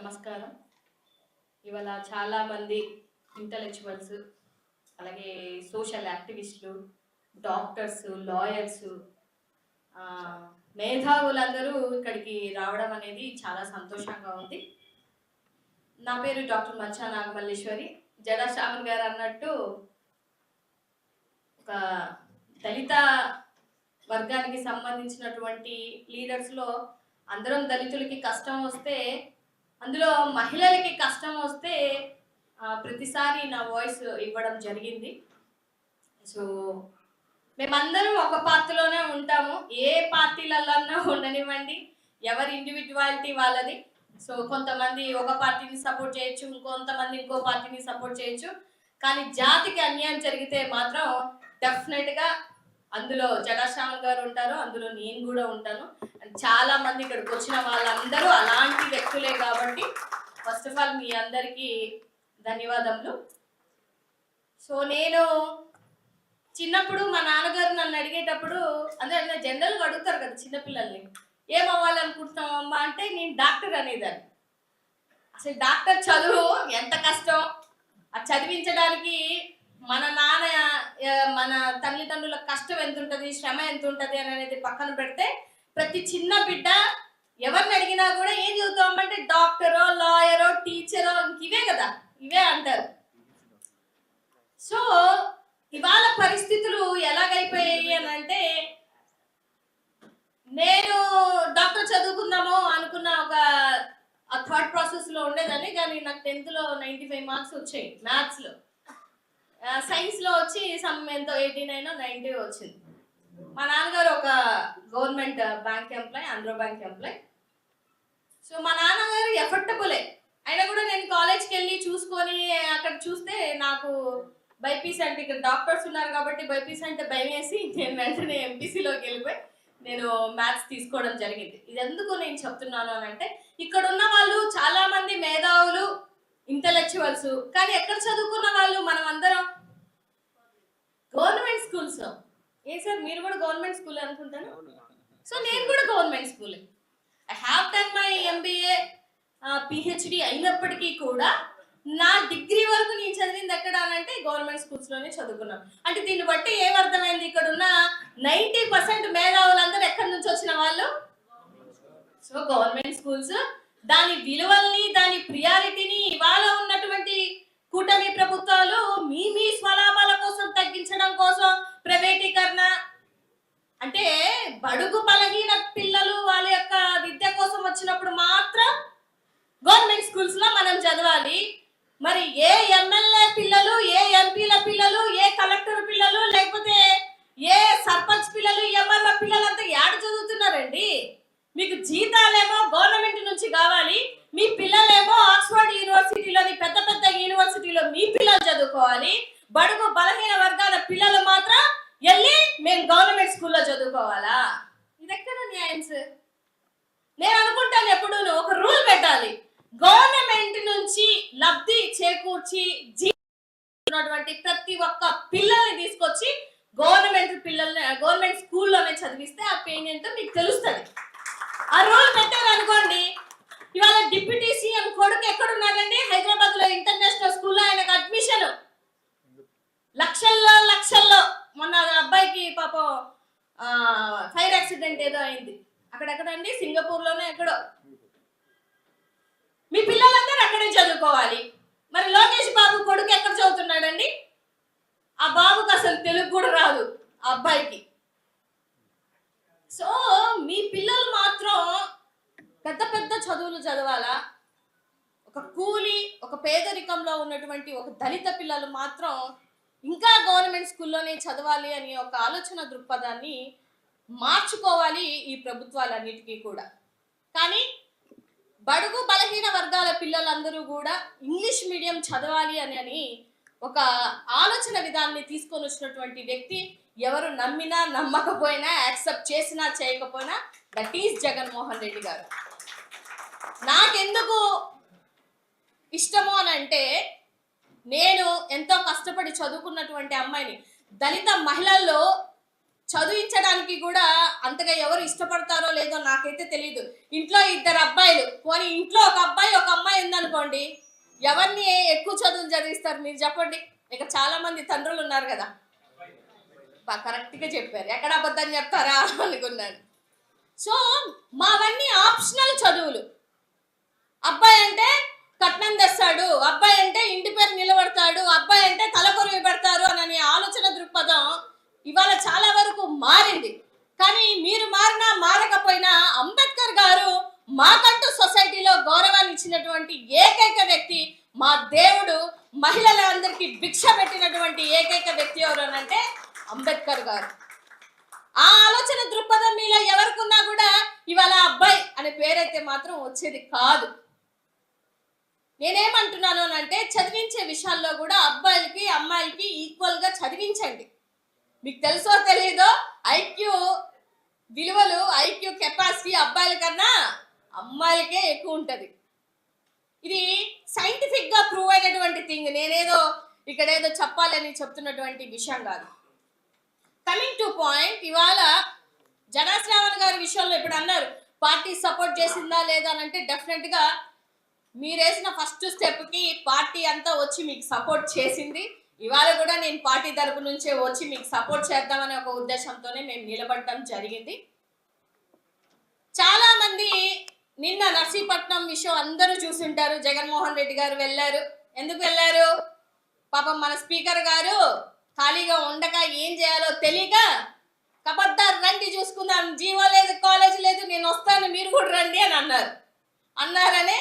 నమస్కారం. ఇవాళ చాలామంది ఇంటలెక్చువల్స్ అలాగే సోషల్ యాక్టివిస్టులు డాక్టర్స్ లాయర్స్ మేధావులందరూ ఇక్కడికి రావడం అనేది చాలా సంతోషంగా ఉంది. నా పేరు డాక్టర్ మచ్చా నాగమల్లేశ్వరి. జడా శ్రావణ్ గారు అన్నట్టు ఒక దళిత వర్గానికి సంబంధించినటువంటి లీడర్స్లో అందరం దళితులకి కష్టం వస్తే అందులో మహిళలకి కష్టం వస్తే ప్రతిసారి నా వాయిస్ ఇవ్వడం జరిగింది. సో మేమందరం ఒక పార్టీలోనే ఉంటాము. ఏ పార్టీలలోనూ ఉండనివ్వండి. ఎవరి ఇండివిజువాలిటీ వాళ్ళది. సో కొంతమంది ఒక పార్టీని సపోర్ట్ చేయొచ్చు ఇంకొంతమంది ఇంకో పార్టీని సపోర్ట్ చేయొచ్చు. కానీ జాతికి అన్యాయం జరిగితే మాత్రం డెఫినెట్గా అందులో జగశ్యామల్ గారు ఉంటారు అందులో నేను కూడా ఉంటాను. అండ్ చాలా మంది ఇక్కడికి వచ్చిన వాళ్ళందరూ అలాంటి వ్యక్తులే కాబట్టి ఫస్ట్ ఆఫ్ ఆల్ మీ అందరికీ ధన్యవాదములు. సో నేను చిన్నప్పుడు మా నాన్నగారు నన్ను అడిగేటప్పుడు అందరూ జనరల్గా అడుగుతారు కదా చిన్నపిల్లల్ని ఏం అవ్వాలనుకుంటున్నావు అంటే నేను డాక్టర్ అనేదాన్ని. అసలు డాక్టర్ చదువు ఎంత కష్టం? ఆ చదివించడానికి మన నాన్న మన తల్లిదండ్రుల కష్టం ఎంత ఉంటుంది శ్రమ ఎంత ఉంటుంది అని అనేది పక్కన పెడితే ప్రతి చిన్న బిడ్డ ఎవరిని అడిగినా కూడా ఏం చదువుతామంటే డాక్టరో లాయరో టీచరో ఇవే కదా ఇవే అంటారు. సో ఇవాళ పరిస్థితులు ఎలాగైపోయాయి అని అంటే నేను డాక్టర్ చదువుకుందాము అనుకున్న ఒక ఆ థాట్ ప్రాసెస్లో ఉండేదని కానీ నాకు టెన్త్లో నైన్టీ ఫైవ్ మార్క్స్ వచ్చాయి మ్యాథ్స్లో. సైన్స్లో వచ్చి సమ్ ఎంతో ఎయిటీ నైన్ నైన్టీ వచ్చింది. మా నాన్నగారు ఒక government bank employee Andhra bank employee. So మా నాన్నగారు ఎఫర్టబులే. అయినా కూడా నేను కాలేజ్కి వెళ్ళి చూసుకొని అక్కడ చూస్తే నాకు బైపీసీ అంటే ఇక్కడ డాక్టర్స్ ఉన్నారు కాబట్టి బైపీసీ అంటే భయం వేసి నేను వెంటనే ఎంపీసీలోకి వెళ్ళిపోయి నేను మ్యాథ్స్ తీసుకోవడం జరిగింది. ఇది ఎందుకు నేను చెప్తున్నాను అని అంటే ఇక్కడ ఉన్న వాళ్ళు చాలామంది మేధావులు ఇంటలెక్చువల్స్ కానీ ఎక్కడ చదువుకున్న వాళ్ళు? మనం అందరం గవర్నమెంట్ స్కూల్స్. ఏ సార్ మీరు కూడా గవర్నమెంట్ స్కూల్ అనుకుంటాను? సో నేను కూడా government school. I have done my MBA PhD అయినప్పటికీ కూడా నా డిగ్రీ వరకు నేను చదివింది ఎక్కడ అంటే గవర్నమెంట్ స్కూల్స్లోనే చదువుకున్నాను అంటే దీన్ని బట్టి ఏమర్థమైంది ఇక్కడ ఉన్న నైంటీ పర్సెంట్ మేధావులందరూ ఎక్కడి నుంచి వచ్చిన వాళ్ళు? So government schools. దాని విలువల్ని దాని ప్రియారిటీని ఇవాళ ఉన్నటువంటి కూటమి ప్రభుత్వాలు మీ మీ స్వలాభాల కోసం తగ్గించడం కోసం ప్రైవేటీకరణ. అంటే బడుగు బలహీన పిల్లలు వాళ్ళ యొక్క విద్య కోసం వచ్చినప్పుడు మాత్రం గవర్నమెంట్ స్కూల్స్లో మనం చదవాలి. మరి ఏ ఎమ్మెల్యే పిల్లలు ఏ ఎంపీల పిల్లలు ఏ కలెక్టర్ పిల్లలు లేకపోతే ఏ సర్పంచ్ పిల్లలు ఎమ్మెల్యే పిల్లలంతా ఏడ చదువుతున్నారండి మీకు జీతాలేమో గవర్నమెంట్ నుంచి కావాలి మీ పిల్లలేమో ఆక్స్ఫర్డ్ యూనివర్సిటీలోని పెద్ద పెద్ద యూనివర్సిటీలో మీ పిల్లలు చదువుకోవాలి బడుగు బలహీన వర్గాల పిల్లలు మాత్రం వెళ్ళి మేము గవర్నమెంట్ స్కూల్లో చదువుకోవాలా ఇది ఎక్కడ న్యాయం సార్ నేను అనుకుంటాను ఎప్పుడు ఒక రూల్ పెట్టాలి గవర్నమెంట్ నుంచి లబ్ధి చేకూర్చి జీ- ఉన్నటువంటి ప్రతి ఒక్క పిల్లల్ని తీసుకొచ్చి గవర్నమెంట్ పిల్లల్ని గవర్నమెంట్ స్కూల్లోనే చదివిస్తే ఆ పెయిన్ ఏంటో మీకు తెలుస్తుంది. ఆ రూల్ పెట్టారు అనుకోండి ఇవాళ డిప్యూటీ సీఎం కొడుకు ఎక్కడ ఉన్నాడండి హైదరాబాద్లో ఇంటర్నేషనల్ స్కూల్లో ఆయనకు అడ్మిషన్. లక్షల్లో లక్షల్లో. మొన్న అబ్బాయికి పాపం ఫైర్ యాక్సిడెంట్ ఏదో అయింది. అక్కడెక్కడండి? సింగపూర్లోనే ఎక్కడో. మీ పిల్లలందరూ అక్కడే చదువుకోవాలి మరి లోకేష్ బాబు కొడుకు ఎక్కడ ఆ బాబుకి అసలు తెలుగు కూడా రాదు ఆ అబ్బాయికి. సో మీ పిల్లలు మాత్రం పెద్ద పెద్ద చదువులు చదవాలా? ఒక కూలి ఒక పేదరికంలో ఉన్నటువంటి ఒక దళిత పిల్లలు మాత్రం ఇంకా గవర్నమెంట్ స్కూల్లోనే చదవాలి అనే ఒక ఆలోచన దృక్పథాన్ని మార్చుకోవాలి ఈ ప్రభుత్వాలన్నిటికీ కూడా. కానీ బడుగు బలహీన వర్గాల పిల్లలందరూ కూడా ఇంగ్లీష్ మీడియం చదవాలి అని అని ఒక ఆలోచన విధానాన్ని తీసుకొని వచ్చినటువంటి వ్యక్తి ఎవరు నమ్మినా నమ్మకపోయినా యాక్సెప్ట్ చేసినా చేయకపోయినా దట్ ఈస్ జగన్మోహన్ రెడ్డి గారు. నాకెందుకు ఇష్టము అని అంటే నేను ఎంతో కష్టపడి చదువుకున్నటువంటి అమ్మాయిని దళిత మహిళల్లో చదివించడానికి కూడా అంతగా ఎవరు ఇష్టపడతారో లేదో నాకైతే తెలియదు ఇంట్లో ఇద్దరు అబ్బాయిలు పోనీ ఇంట్లో ఒక అబ్బాయి ఒక అమ్మాయి ఉందనుకోండి ఎవరిని ఎక్కువ చదువులు చదివిస్తారు మీరు చెప్పండి. ఇక చాలా మంది తండ్రులు ఉన్నారు కదా. కరెక్ట్గా చెప్పారు. ఎక్కడ అబద్ధం చెప్తారా అనుకున్నాను. సో మావన్నీ ఆప్షనల్ చదువులు. అబ్బాయి అంటే కట్నం తెస్తాడు అబ్బాయి అంటే ఇంటి పేరు నిలబడతాడు అబ్బాయి అంటే తలకొరివి పెడతారు అని ఆలోచన దృక్పథం ఇవాళ చాలా వరకు మారింది. కానీ మీరు మారినా మారకపోయినా అంబేద్కర్ గారు మాకంటూ సొసైటీలో గౌరవాన్ని ఇచ్చినటువంటి ఏకైక వ్యక్తి మా దేవుడు. మహిళలందరికీ భిక్ష పెట్టినటువంటి ఏకైక వ్యక్తి ఎవరు అంటే అంబేద్కర్ గారు. ఆ ఆలోచన దృక్పథం మీలో ఎవరికున్నా కూడా ఇవాళ అబ్బాయి అనే పేరైతే మాత్రం వచ్చేది కాదు. నేనేమంటున్నాను అని అంటే చదివించే విషయాల్లో కూడా అబ్బాయిలకి అమ్మాయిలకి ఈక్వల్గా చదివించండి. మీకు తెలుసో తెలియదో ఐక్యూ విలువలు ఐక్యూ కెపాసిటీ అబ్బాయిల కన్నా అమ్మాయిలకే ఎక్కువ ఉంటుంది. ఇది సైంటిఫిక్గా ప్రూవ్ అయినటువంటి థింగ్ నేనేదో ఇక్కడ ఏదో చెప్పాలని చెప్తున్నటువంటి విషయం కాదు. కమింగ్ టు పాయింట్ ఇవాళ జనాశ్రావణ్ గారి విషయంలో ఇప్పుడు అన్నారు పార్టీ సపోర్ట్ చేసిందా లేదా అని అంటే డెఫినెట్గా మీరేసిన ఫస్ట్ స్టెప్కి పార్టీ అంతా వచ్చి మీకు సపోర్ట్ చేసింది. ఇవాళ కూడా నేను పార్టీ తరపు నుంచే వచ్చి మీకు సపోర్ట్ చేద్దామనే ఒక ఉద్దేశంతోనే మేము నిలబడటం జరిగింది. చాలామంది నిన్న నర్సీపట్నం విషయం అందరూ చూసుంటారు. జగన్మోహన్ రెడ్డి గారు వెళ్ళారు. ఎందుకు వెళ్ళారు? పాపం మన స్పీకర్ గారు ఖాళీగా ఉండక ఏం చేయాలో తెలియక కబద్దారు రండి చూసుకుందాం. జీవో లేదు కాలేజ్ లేదు నేను వస్తాను మీరు కూడా రండి అని అన్నారు. అన్నారనే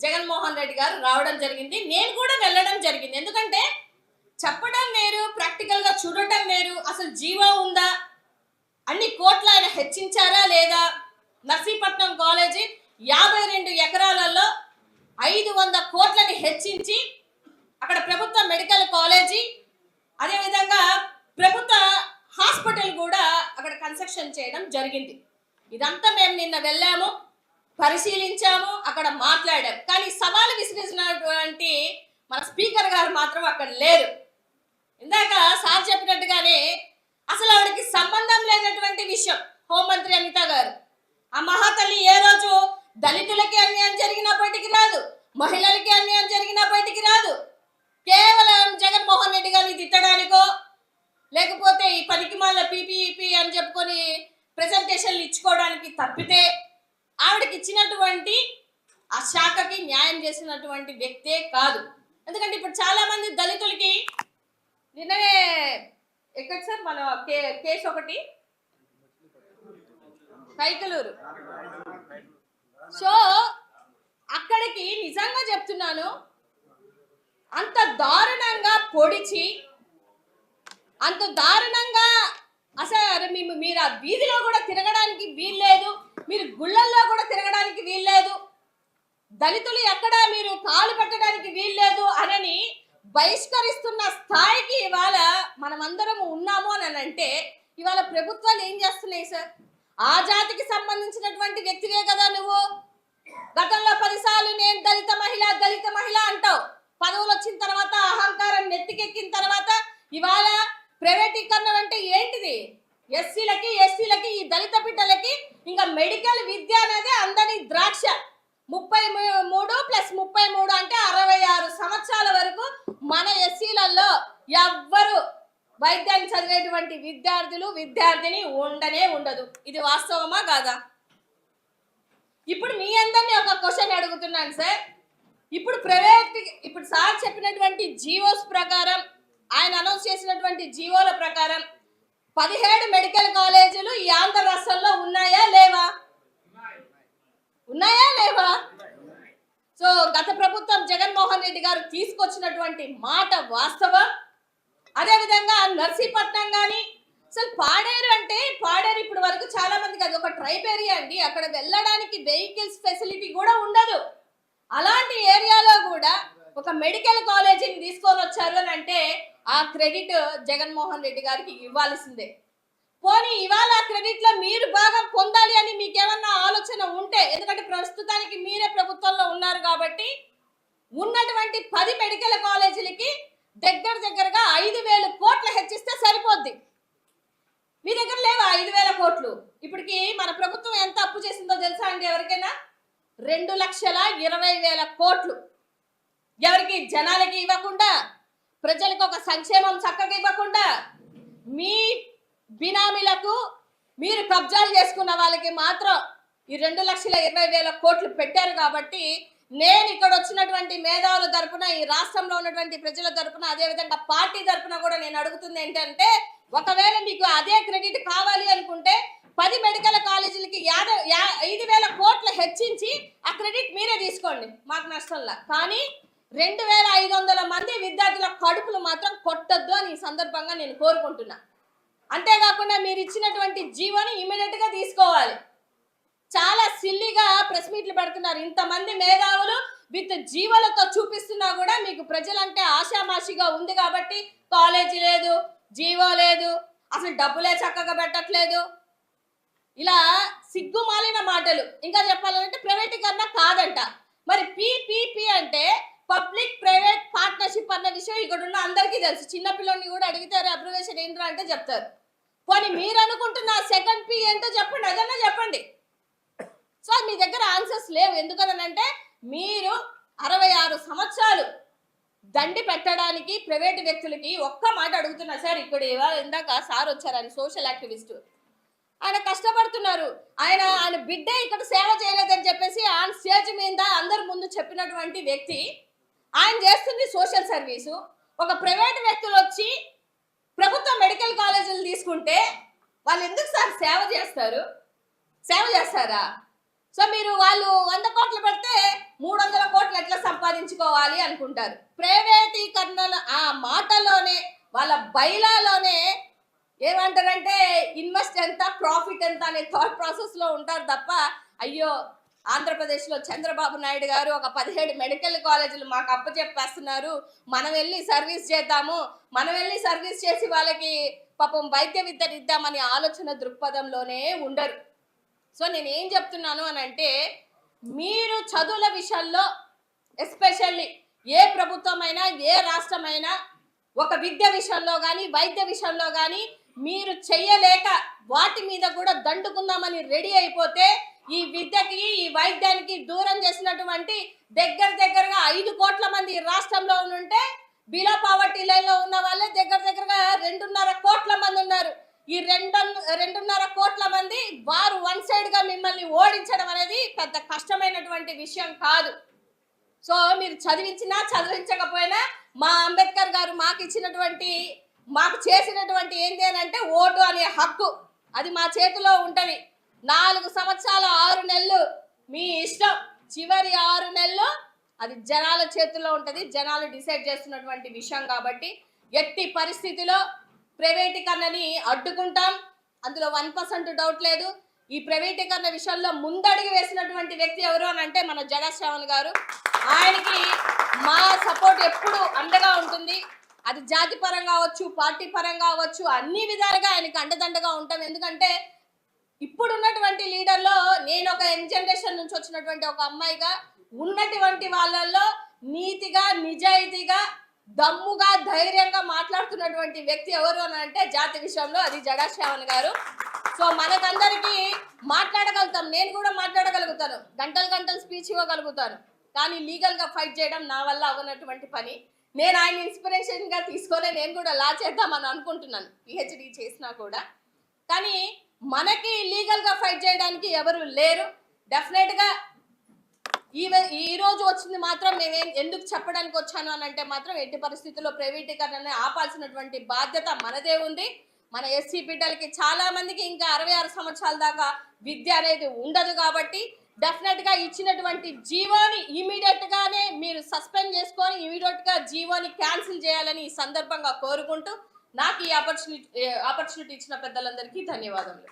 జగన్మోహన్ రెడ్డి గారు రావడం జరిగింది. నేను కూడా వెళ్ళడం జరిగింది. ఎందుకంటే చెప్పడం వేరు ప్రాక్టికల్గా చూడటం వేరు. అసలు జీవో ఉందా? అన్ని కోట్లు ఆయన హెచ్చించారా లేదా? నర్సీపట్నం కాలేజీ యాభై రెండు ఎకరాలలో ఐదు వంద కోట్లని హెచ్చించి అక్కడ ప్రభుత్వ మెడికల్ కాలేజీ అదేవిధంగా ప్రభుత్వ హాస్పిటల్ కూడా అక్కడ కన్స్ట్రక్షన్ చేయడం జరిగింది. ఇదంతా మేము నిన్న వెళ్ళాము పరిశీలించాము అక్కడ మాట్లాడాము. కానీ సవాలు విసిరిసినటువంటి మన స్పీకర్ గారు మాత్రం అక్కడ లేరు. ఇందాక సార్ చెప్పినట్టుగానే అసలు ఆవిడకి సంబంధం లేనటువంటి విషయం హోంమంత్రి అమిత గారు. ఆ మహాతల్లి ఏ రోజు దళితులకి అన్యాయం జరిగినా బయటికి రాదు. మహిళలకి అన్యాయం జరిగినా బయటికి రాదు. కేవలం జగన్మోహన్ రెడ్డి గారిని తిట్టడానికో లేకపోతే ఈ పనికి మళ్ళీ పీపీఈపీ అని చెప్పుకొని ప్రెజెంటేషన్లు ఇచ్చుకోవడానికి తప్పితే ఆవిడకి ఇచ్చినటువంటి ఆ శాఖకి న్యాయం చేసినటువంటి వ్యక్తే కాదు. ఎందుకంటే ఇప్పుడు చాలా మంది దళితులకి నిన్ననే ఎక్కడ సార్? మన కే కేసు ఒకటి. కైకలూరు. సో అక్కడికి నిజంగా చెప్తున్నాను అంత దారుణంగా పొడిచి అంత దారుణంగా అసలు మేము మీరు ఆ వీధిలో కూడా తిరగడానికి వీల్లేదు మీరు గుళ్ళల్లో కూడా తిరగడానికి వీల్లేదు దళితులు ఎక్కడ మీరు కాలు పెట్టడానికి వీల్లేదు అనని బహిష్కరిస్తున్న స్థాయికి ఇవాళ మనమందరం ఉన్నాము అని అంటే ఇవాళ ప్రభుత్వాలు ఏం చేస్తున్నాయి సార్? ఆ జాతికి సంబంధించినటువంటి వ్యక్తివే కదా నువ్వు? గతంలో పదిసార్లు నేను దళిత మహిళ దళిత మహిళ అంటావు. పదవులు వచ్చిన తర్వాత అహంకారం నెత్తికెక్కిన తర్వాత ఇవాళ ప్రైవేటీకరణ అంటే ఏంటిది? ఎస్సీలకి ఎస్సీలకి ఈ దళిత బిడ్డలకి ఇంకా మెడికల్ విద్య అనేది అందరి ద్రాక్ష. ముప్పై మూ- మూడు ప్లస్ ముప్పై మూడు అంటే అరవై ఆరు సంవత్సరాల వరకు మన ఎస్సీలలో ఎవ్వరు వైద్యాన్ని చదివేటువంటి విద్యార్థులు విద్యార్థిని ఉండనే ఉండదు. ఇది వాస్తవమా కాదా? ఇప్పుడు మీ అందరినీ ఒక క్వశ్చన్ అడుగుతున్నాను సార్ ఇప్పుడు ప్రైవేట్ ఇప్పుడు సార్ చెప్పినటువంటి జీవోస్ ప్రకారం ఆయన అనౌన్స్ చేసినటువంటి జీవోల ప్రకారం పదిహేడు మెడికల్ కాలేజీలు ఈ ఆంధ్ర రాష్ట్రంలో ఉన్నాయా లేవా? ఉన్నాయా లేవా? సో గత ప్రభుత్వం జగన్మోహన్ రెడ్డి గారు తీసుకొచ్చినటువంటి మాట వాస్తవం. అదేవిధంగా నర్సీపట్నం కానీ అసలు పాడేరు అంటే పాడేరు ఇప్పుడు వరకు చాలా మందికి అది ఒక ట్రైబ్ ఏరియా అండి. అక్కడ వెళ్ళడానికి వెహికల్స్ ఫెసిలిటీ కూడా ఉండదు. అలాంటి ఏరియాలో కూడా ఒక మెడికల్ కాలేజీని తీసుకొని వచ్చారు అని అంటే ఆ క్రెడిట్ జగన్మోహన్ రెడ్డి గారికి ఇవ్వాల్సిందే. పోనీ ఇవాళ ఆ క్రెడిట్లో మీరు బాగా పొందాలి అని మీకేమన్నా ఆలోచన ఉంటే ఎందుకంటే ప్రస్తుతానికి మీరే ప్రభుత్వంలో ఉన్నారు కాబట్టి ఉన్నటువంటి పది మెడికల్ కాలేజీలకి దగ్గర దగ్గరగా ఐదు వేలు కోట్లు హెచ్చిస్తే సరిపోద్ది. మీ దగ్గర లేవా ఐదు వేల కోట్లు? ఇప్పటికీ మన ప్రభుత్వం ఎంత అప్పు చేసిందో తెలుసా అండి ఎవరికైనా? రెండు లక్షల ఇరవై వేల కోట్లు. ఎవరికి? జనాలకి ఇవ్వకుండా ప్రజలకు ఒక సంక్షేమం చక్కగా ఇవ్వకుండా మీ బినామీలకు మీరు కబ్జాలు చేసుకున్న వాళ్ళకి మాత్రం ఈ రెండు లక్షల ఇరవై వేల కోట్లు పెట్టారు కాబట్టి నేను ఇక్కడ వచ్చినటువంటి మేధావుల తరపున ఈ రాష్ట్రంలో ఉన్నటువంటి ప్రజల తరపున అదేవిధంగా పార్టీ తరపున కూడా నేను అడుగుతుంది ఏంటంటే ఒకవేళ మీకు అదే క్రెడిట్ కావాలి అనుకుంటే పది మెడికల్ కాలేజీలకి యాభై యా ఐదు వేల కోట్లు హెచ్చించి ఆ క్రెడిట్ మీరే తీసుకోండి. మాకు నష్టంలా. కానీ రెండు వేల ఐదు వందల మంది విద్యార్థుల కడుపులు మాత్రం కొట్టొద్దు అని ఈ సందర్భంగా నేను కోరుకుంటున్నా. అంతేకాకుండా మీరు ఇచ్చినటువంటి జీవోని ఇమీడియట్గా తీసుకోవాలి. చాలా సిల్లిగా ప్రెస్ మీట్లు పెడుతున్నారు. ఇంతమంది మేధావులు విత్ జీవలతో చూపిస్తున్నా కూడా మీకు ప్రజలంటే ఆశామాషిగా ఉంది కాబట్టి కాలేజీ లేదు జీవో లేదు అసలు డబ్బులే చక్కగా పెట్టట్లేదు. ఇలా సిగ్గుమాలిన మాటలు. ఇంకా చెప్పాలంటే ప్రైవేటీకరణ కాదంట. మరి పిపిపి అంటే పబ్లిక్ ప్రైవేట్ పార్ట్నర్షిప్ అన్న విషయం ఇక్కడ ఉన్న అందరికీ తెలుసు. చిన్న పిల్లల్ని కూడా అడిగితే అబ్రివేషన్ ఏంట్రా అంటే చెప్తారు. పోనీ మీరు అనుకుంటున్న సెకండ్ పి ఏంటో చెప్పండి. అదన్నా చెప్పండి. సో మీ దగ్గర ఆన్సర్స్ లేవు. ఎందుకనంటే మీరు అరవై ఆరు సంవత్సరాలు దండి పెట్టడానికి ప్రైవేట్ వ్యక్తులకి ఒక్క మాట అడుగుతున్నా. సార్ ఇక్కడ ఇవాళ ఇందాక సార్ వచ్చారు ఆయన సోషల్ యాక్టివిస్ట్ ఆయన కష్టపడుతున్నారు. ఆయన ఆయన బిడ్డ ఇక్కడ సేవ చేయలేదని చెప్పేసి ఆయన స్టేజ్ మీద అందరి ముందు చెప్పినటువంటి వ్యక్తి ఆయన చేస్తుంది సోషల్ సర్వీసు ఒక ప్రైవేట్ వ్యక్తులు వచ్చి ప్రభుత్వ మెడికల్ కాలేజీలు తీసుకుంటే వాళ్ళు ఎందుకు సార్ సేవ చేస్తారు? సేవ చేస్తారా? సో మీరు వాళ్ళు వంద కోట్లు పెడితే మూడు వందల కోట్లు ఎట్లా సంపాదించుకోవాలి అనుకుంటారు. ప్రైవేటీకరణ ఆ మాటలోనే వాళ్ళ బైలాలోనే ఏమంటారంటే ఇన్వెస్ట్ ఎంత ప్రాఫిట్ ఎంత అనే థాట్ ప్రాసెస్లో ఉంటారు తప్ప అయ్యో ఆంధ్రప్రదేశ్లో చంద్రబాబు నాయుడు గారు ఒక పదిహేడు మెడికల్ కాలేజీలు మాకు అప్పచెప్పేస్తున్నారు. మనం వెళ్ళి సర్వీస్ చేద్దాము. మనం వెళ్ళి సర్వీస్ చేసి వాళ్ళకి పాపం వైద్య విద్యను ఇద్దామనే ఆలోచన దృక్పథంలోనే ఉండరు. సో నేను ఏం చెప్తున్నాను అని అంటే మీరు చదువుల విషయంలో ఎస్పెషల్లీ ఏ ప్రభుత్వమైనా ఏ రాష్ట్రమైనా ఒక విద్య విషయంలో కానీ వైద్య విషయంలో కానీ మీరు చెయ్యలేక వాటి మీద కూడా దండుకుందామని రెడీ అయిపోతే ఈ విద్యకి ఈ వైద్యానికి దూరం చేసినటువంటి దగ్గర దగ్గరగా ఐదు కోట్ల మంది రాష్ట్రంలో ఉంటే బిలో పావర్టీ లైన్లో ఉన్న వాళ్ళే దగ్గర దగ్గరగా రెండున్నర కోట్ల మంది ఉన్నారు. ఈ రెండు రెండున్నర కోట్ల మంది వారు వన్ సైడ్గా మిమ్మల్ని ఓడించడం అనేది పెద్ద కష్టమైనటువంటి విషయం కాదు. సో మీరు చదివించినా చదివించకపోయినా మా అంబేద్కర్ గారు మాకు ఇచ్చినటువంటి మాకు చేసినటువంటి ఏంటి అని అంటే ఓటు అనే హక్కు. అది మా చేతిలో ఉంటుంది. నాలుగు సంవత్సరాల ఆరు నెలలు మీ ఇష్టం. చివరి ఆరు నెలలు అది జనాల చేతిలో ఉంటుంది. జనాలు డిసైడ్ చేస్తున్నటువంటి విషయం కాబట్టి ఎట్టి పరిస్థితిలో ప్రైవేటీకరణని అడ్డుకుంటాం. అందులో వన్ పర్సెంట్ డౌట్ లేదు. ఈ ప్రైవేటీకరణ విషయంలో ముందడుగు వేసినటువంటి వ్యక్తి ఎవరు అని అంటే మన జగశ్రావణ్ గారు. ఆయనకి మా సపోర్ట్ ఎప్పుడు అండగా ఉంటుంది. అది జాతి పరంగా అవ్వచ్చు పార్టీ పరంగా అవ్వచ్చు అన్ని విధాలుగా ఆయనకి అండదండగా ఉంటాం. ఎందుకంటే ఇప్పుడు ఉన్నటువంటి లీడర్లో నేను ఒక యంగ్ జనరేషన్ నుంచి వచ్చినటువంటి ఒక అమ్మాయిగా ఉన్నటువంటి వాళ్ళల్లో నీతిగా నిజాయితీగా దమ్ముగా ధైర్యంగా మాట్లాడుతున్నటువంటి వ్యక్తి ఎవరు అని అంటే జాతి విషయంలో అది జడా శ్రావణ్ గారు. సో మనకందరికీ మాట్లాడగలుగుతాం. నేను కూడా మాట్లాడగలుగుతాను. గంటలు గంటలు స్పీచ్ ఇవ్వగలుగుతాను. కానీ లీగల్గా ఫైట్ చేయడం నా వల్ల అవ్వనటువంటి పని. నేను ఆయన ఇన్స్పిరేషన్గా తీసుకొని నేను కూడా లా చేద్దామని అనుకుంటున్నాను. పిహెచ్డి చేసినా కూడా. కానీ మనకి లీగల్గా ఫైట్ చేయడానికి ఎవరు లేరు. డెఫినెట్గా ఈ ఈ రోజు వచ్చింది మాత్రం నేను ఎందుకు చెప్పడానికి వచ్చాను అని అంటే మాత్రం ఎట్టి పరిస్థితుల్లో ప్రైవేటీకరణ ఆపాల్సినటువంటి బాధ్యత మనదే ఉంది. మన ఎస్సీ బిడ్డలకి చాలా మందికి ఇంకా అరవై ఆరు సంవత్సరాల దాకా విద్య అనేది ఉండదు కాబట్టి డెఫినెట్గా ఇచ్చినటువంటి జీవోని ఇమీడియట్ గానే మీరు సస్పెండ్ చేసుకొని ఇమీడియట్గా జీవోని క్యాన్సిల్ చేయాలని ఈ సందర్భంగా కోరుకుంటూ నాకు ఈ ఆపర్చునిటీ ఆపర్చునిటీ ఇచ్చిన పెద్దలందరికీ ధన్యవాదములు.